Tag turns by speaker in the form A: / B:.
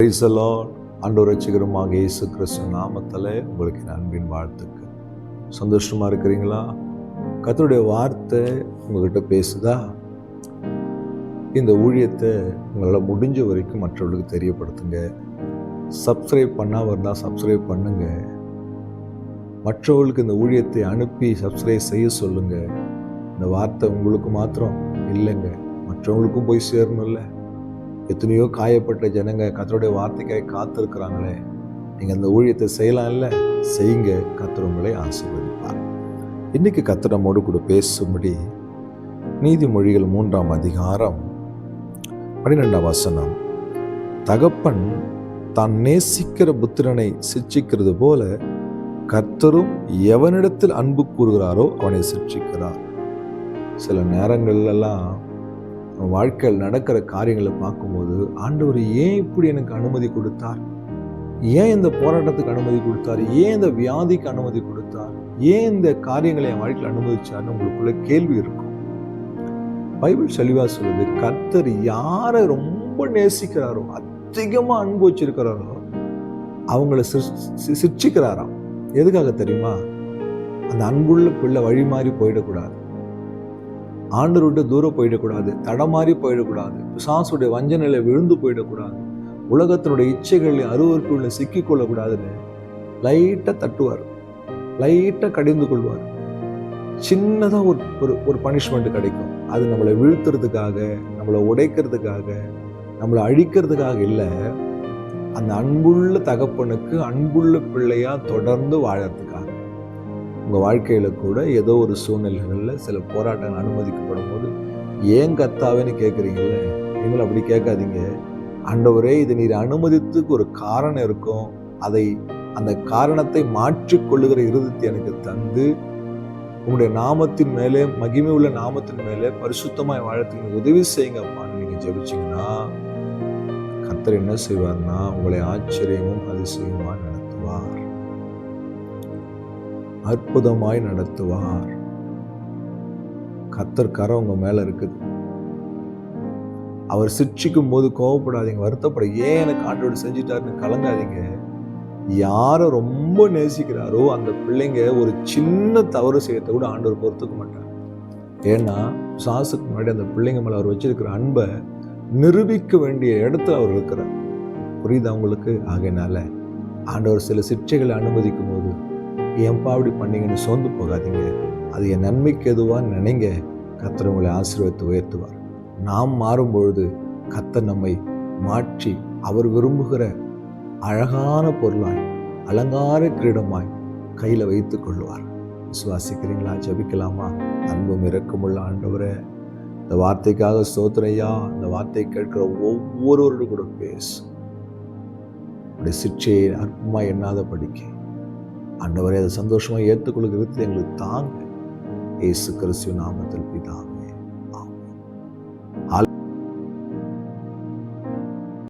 A: பிரைசலோ அன்று ரசிகரமாக இயேசு கிறிஸ்து நாமத்தில் உங்களுக்கு என் அன்பின் வாழ்த்துக்கு சந்தோஷமாக இருக்கிறீங்களா? கத்தருடைய வார்த்தை உங்ககிட்ட பேசுதா? இந்த ஊழியத்தை உங்களால் முடிஞ்ச வரைக்கும் மற்றவர்களுக்கு தெரியப்படுத்துங்க. சப்ஸ்கிரைப் பண்ணாமல் இருந்தால் சப்ஸ்கிரைப் பண்ணுங்க. மற்றவர்களுக்கு இந்த ஊழியத்தை அனுப்பி சப்ஸ்கிரைப் செய்ய சொல்லுங்கள் இந்த வார்த்தை உங்களுக்கு மாத்திரம் இல்லைங்க. மற்றவங்களுக்கும் போய் சேரணும்ல. எத்தனையோ காயப்பட்ட ஜனங்க கத்தருடைய வார்த்தைக்காக காத்திருக்கிறாங்களே. நீங்கள் அந்த ஊழியத்தை செய்யலாம் இல்லை செய்யுங்க. கத்தர் உங்களை ஆசீர்வதிப்பார். இன்னைக்கு கத்தர் நம்மோடு கூட பேசும்படி நீதிமொழிகள் மூன்றாம் அதிகாரம் பன்னிரெண்டாம் வசனம். தகப்பன் தான் நேசிக்கிற புத்திரனை சிட்சிக்கிறது போல கர்த்தரும் எவனிடத்தில் அன்பு கூறுகிறாரோ அவனை சிட்சிக்கிறார் சில நேரங்கள்லாம் வாழ்க்கையில் நடக்கிற காரியங்களை பார்க்கும்போது ஆண்டவர் ஏன் இப்படி எனக்கு அனுமதி கொடுத்தார்? ஏன் இந்த போராட்டத்துக்கு அனுமதி கொடுத்தார்? ஏன் இந்த வியாதிக்கு அனுமதி கொடுத்தார்? ஏன் இந்த காரியங்களை என் வாழ்க்கையில் அனுமதிச்சார்னு உங்களுக்குள்ள கேள்வி இருக்கும். பைபிள் தெளிவா சொல்லுது கர்த்தர் யாரை ரொம்ப நேசிக்கிறாரோ அதிகமாக அன்பு வச்சிருக்கிறாரோ அவங்கள சிர்- சிர்சிக்கிறாராம் எதுக்காக தெரியுமா? அந்த அன்புள்ள பிள்ளை வழி மாறி போயிடக்கூடாது. ஆண்டு விட்டு தூரம் போயிடக்கூடாது தடமாறி போயிடக்கூடாது பிசாசுடைய வஞ்சனையில் விழுந்து போயிடக்கூடாது உலகத்தினுடைய இச்சைகளில் அருவறுப்புகளில் சிக்கிக்கொள்ளக்கூடாதுன்னு லைட்டாக தட்டுவார். லைட்டாக கடிந்து கொள்வார். சின்னதாக ஒரு ஒரு ஒரு பனிஷ்மெண்ட் கிடைக்கும். அது நம்மளை வீழ்த்துறதுக்காக நம்மளை உடைக்கிறதுக்காக நம்மளை அழிக்கிறதுக்காக இல்லை. அந்த அன்புள்ள தகப்பனுக்கு அன்புள்ள பிள்ளையாக தொடர்ந்து வாழறதுக்கு. உங்கள் வாழ்க்கையில் கூட ஏதோ ஒரு சூழ்நிலைகளில் சில போராட்டங்கள் அனுமதிக்கப்படும் போது ஏன் கத்தாவேன்னு கேட்குறீங்கல்ல நீங்களும் அப்படி கேட்காதீங்க. ஆண்டவரே இதை நீர் அனுமதித்துக்கு ஒரு காரணம் இருக்கும். அதை அந்த காரணத்தை மாற்றிக்கொள்ளுகிற இறுதித்தை எனக்கு தந்து உங்களுடைய நாமத்தின் மேலே மகிமை உள்ள நாமத்தின் மேலே பரிசுத்தமாய் வாழறதுக்கு உதவி உதவி செய்யுங்கப்பான்னு நீங்கள் ஜெபிச்சிங்கன்னா கத்தர் என்ன செய்வார்னா உங்களை ஆச்சரியமும் அது செய்யுமான்னு அற்புதமாய் நடத்துவார். கத்தர் கரை உங்க மேல இருக்குது. அவர் சிக்ஷிக்கும் போது கோவப்படாதீங்க வருத்தப்பட. ஏன் எனக்கு ஆண்டோடு செஞ்சுட்டாருன்னு கலங்காதீங்க. யாரை ரொம்ப நேசிக்கிறாரோ அந்த பிள்ளைங்க ஒரு சின்ன தவறு செய்யறத கூட ஆண்டவர் பொறுத்துக்க மாட்டார். ஏன்னா சாசுக்கு முன்னாடி அந்த பிள்ளைங்க மேல அவர் வச்சிருக்கிற அன்பை நிரூபிக்க வேண்டிய இடத்துல அவர் இருக்கிறார். புரியுதா உங்களுக்கு? ஆகையினால ஆண்டவர் சில சிக்ஷைகளை அனுமதிக்கும் போது ஏன்பா அப்படி பண்ணீங்கன்னு சோர்ந்து போகாதீங்க. அது என் நன்மைக்கு எதுவாக நினைங்க. கத்தர் உங்களை ஆசீர்வதித்து உயர்த்துவார். நாம் மாறும் பொழுது கத்தர் நம்மை மாற்றி அவர் விரும்புகிற அழகான பொருளாய் அலங்கார கிரீடமாய் கையில் வைத்து கொள்வார் விசுவாசிக்கிறீங்களா? ஜெபிக்கலாமா? அன்பும் இரக்கமுள்ள ஆண்டவரே இந்த வார்த்தைக்காக சோத்துறையா இந்த வார்த்தை கேட்கிற ஒவ்வொருவரோடு கூட பேசு. அப்படி சிற்றையை அற்புமா எண்ணாத படிக்க ஆண்டவரே அதை சந்தோஷமாக ஏற்றுக்கொள்கிறது எங்களுக்கு தாங்க. இயேசு கிறிஸ்துவ நாமத்தில் பிதா.